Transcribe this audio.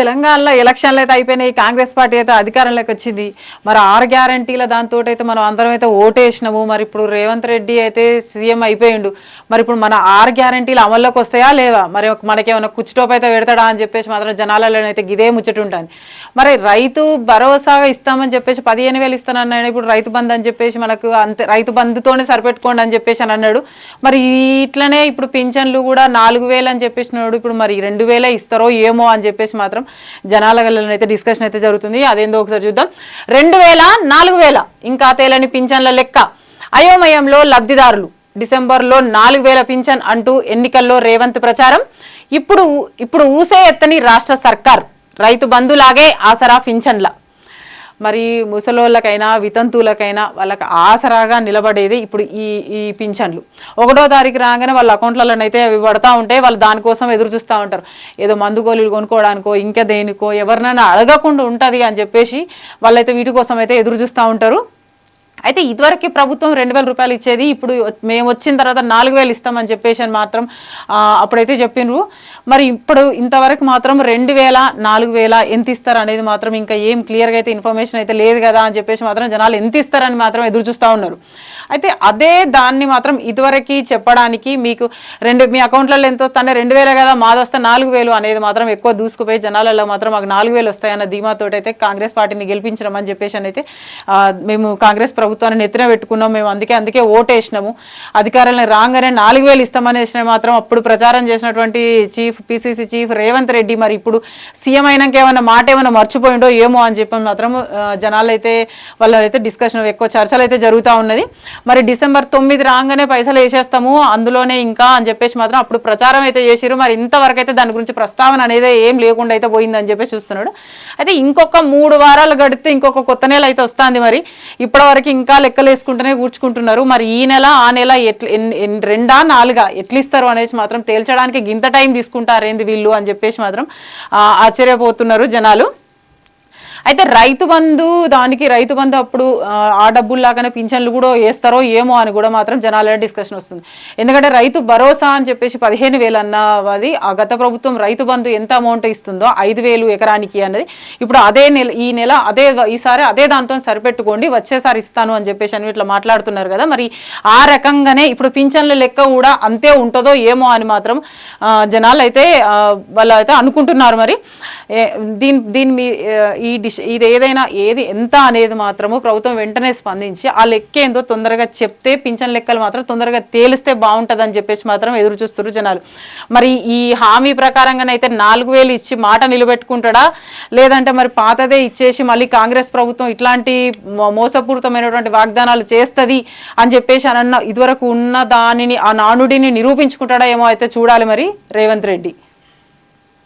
తెలంగాణలో ఎలక్షన్లు అయితే అయిపోయినాయి కాంగ్రెస్ పార్టీ అయితే అధికారంలోకి వచ్చింది. మరి ఆరు గ్యారంటీల దాంతో అయితే మనం అందరం అయితే ఓటేసినాము. మరి ఇప్పుడు రేవంత్ రెడ్డి అయితే సీఎం అయిపోయిండు. మరి ఇప్పుడు మన ఆరు గ్యారంటీలు అమల్లోకి వస్తాయా లేవా? మరి మనకేమైనా కుచ్చుటోపు అయితే పెడతాడా అని చెప్పేసి మాత్రం జనాలలో అయితే గిదే ముచ్చట ఉంటుంది మరి రైతు భరోసాగా ఇస్తామని చెప్పేసి పదిహేను వేలు ఇస్తానన్నాడు. ఇప్పుడు రైతు బంధు అని చెప్పేసి మనకు అంతే రైతు బంధుతోనే సరిపెట్టుకోండి అని చెప్పేసి అని అన్నాడు. మరి ఇట్లనే ఇప్పుడు పింఛన్లు కూడా నాలుగు వేలు అని చెప్పేసినాడు. ఇప్పుడు మరి రెండు వేలే ఇస్తారో ఏమో అని చెప్పేసి మాత్రం జనాలలో అయితే డిస్కషన్ అయితే జరుగుతుంది. అదేందో ఒకసారి చూద్దాం. రెండు వేల నాలుగు వేల ఇంకా తేలని పింఛన్ల లెక్క. అయోమయంలో లబ్ధిదారులు. డిసెంబర్లో నాలుగు వేల పింఛన్ అంటూ ఎన్నికల్లో రేవంత్ ప్రచారం. ఇప్పుడు ఇప్పుడు ఊసే ఎత్తని రాష్ట్ర సర్కార్. రైతు బంధులాగే ఆసరా పింఛన్ల. మరి ముసలోళ్ళకైనా వితంతువులకైనా వాళ్ళకి ఆసరాగా నిలబడేది ఇప్పుడు ఈ ఈ పింఛన్లు. ఒకటో తారీఖు రాగానే వాళ్ళ అకౌంట్లలోనైతే అవి పడతా ఉంటే వాళ్ళు దానికోసం ఎదురు చూస్తూ ఉంటారు. ఏదో మందు గోళీలు కొనుక్కోవడానికో ఇంకా దేనికో ఎవరినైనా అడగకుండా ఉంటుంది అని చెప్పేసి వాళ్ళైతే వీటి కోసం అయితే ఎదురు చూస్తూ ఉంటారు. అయితే ఇదివరకు ప్రభుత్వం రెండు వేల రూపాయలు ఇచ్చేది ఇప్పుడు మేము వచ్చిన తర్వాత నాలుగు వేలు ఇస్తామని చెప్పేసి అని మాత్రం అప్పుడైతే చెప్పిండ్రు మరి ఇప్పుడు ఇంతవరకు మాత్రం రెండు వేల నాలుగు వేల ఎంత ఇస్తారు అనేది మాత్రం ఇంకా ఏం క్లియర్గా అయితే ఇన్ఫర్మేషన్ అయితే లేదు కదా అని చెప్పేసి మాత్రం జనాలు ఎంత ఇస్తారని మాత్రం ఎదురు చూస్తూ ఉన్నారు. అయితే అదే దాన్ని మాత్రం ఇదివరకు చెప్పడానికి మీకు రెండు మీ అకౌంట్లలో ఎంత వస్తానే రెండు వేలే కదా మాది వస్తే నాలుగు వేలు అనేది మాత్రం ఎక్కువ దూసుకుపోయి జనాలలో మాత్రం మాకు నాలుగు వేలు వస్తాయన్న ధీమాతోటి అయితే కాంగ్రెస్ పార్టీని గెలిపించడం అని చెప్పేసి అయితే మేము కాంగ్రెస్ ప్రభుత్వం ప్రభుత్వాన్ని నెత్తిన పెట్టుకున్నాం మేము. అందుకే అందుకే ఓటేసినాము. అధికారులను రాగానే నాలుగు వేలు ఇస్తామనేసిన మాత్రం అప్పుడు ప్రచారం చేసినటువంటి chief PCC chief Revanth Reddy మరి ఇప్పుడు సీఎం అయినాక ఏమైనా మాట ఏమైనా మర్చిపోయిండో ఏమో అని చెప్పి మాత్రం జనాలు అయితే వాళ్ళైతే డిస్కషన్ ఎక్కువ చర్చలు అయితే జరుగుతూ ఉన్నది. మరి డిసెంబర్ తొమ్మిది రాగానే పైసలు వేసేస్తాము అందులోనే ఇంకా అని చెప్పేసి మాత్రం అప్పుడు ప్రచారం అయితే చేసిరు మరి ఇంతవరకు అయితే దాని గురించి ప్రస్తావన అనేది ఏం లేకుండా అయితే పోయిందని చెప్పి చూస్తున్నాడు. అయితే ఇంకొక మూడు వారాలు గడితే ఇంకొక కొత్త నెల అయితే వస్తుంది మరి. ఇప్పటివరకు ఇంకా లెక్కలు వేసుకుంటూనే కూర్చుకుంటున్నారు. మరి ఈ నెల ఆ నెల రెండా నాలుగా? ఎట్లిస్తారు అనేసి మాత్రం తేల్చడానికి గింత టైం తీసుకుంటారేంది వీళ్ళు అని చెప్పేసి మాత్రం ఆశ్చర్యపోతున్నారు జనాలు. అయితే రైతు బంధు దానికి రైతు బంధు అప్పుడు ఆ, డబ్బుల్లాగానే పింఛన్లు కూడా వేస్తారో ఏమో అని కూడా మాత్రం జనాల డిస్కషన్ వస్తుంది. ఎందుకంటే రైతు భరోసా అని చెప్పేసి పదిహేను వేలు అన్నది ఆ గత ప్రభుత్వం రైతు బంధు ఎంత అమౌంట్ ఇస్తుందో ఐదు వేలు ఎకరానికి అన్నది ఇప్పుడు అదే నెల ఈ నెల అదే ఈసారి అదే దాంతో సరిపెట్టుకోండి వచ్చేసారి ఇస్తాను అని చెప్పేసి అని ఇట్లా మాట్లాడుతున్నారు కదా మరి ఆ రకంగానే ఇప్పుడు పింఛన్ల లెక్క కూడా అంతే ఉంటుందో ఏమో అని మాత్రం జనాలు అయితే వాళ్ళు అయితే అనుకుంటున్నారు మరి. దీని దీని మీ ఈ ఇది ఏదైనా ఏది ఎంత అనేది మాత్రము ప్రభుత్వం వెంటనే స్పందించి ఆ లెక్క ఏందో తొందరగా చెప్తే పింఛన్ లెక్కలు మాత్రం తొందరగా తేలిస్తే బాగుంటుంది అని చెప్పేసి మాత్రం ఎదురు చూస్తున్నారు జనాలు. మరి ఈ హామీ ప్రకారంగానైతే నాలుగు వేలు ఇచ్చి మాట నిలబెట్టుకుంటాడా? లేదంటే మరి పాతదే ఇచ్చేసి మళ్ళీ కాంగ్రెస్ ప్రభుత్వం ఇట్లాంటి మోసపూరితమైనటువంటి వాగ్దానాలు చేస్తుంది అని చెప్పేసి అనన్న ఇదివరకు ఉన్న దానిని ఆ నానుడిని నిరూపించుకుంటాడా ఏమో అయితే చూడాలి మరి రేవంత్ రెడ్డి.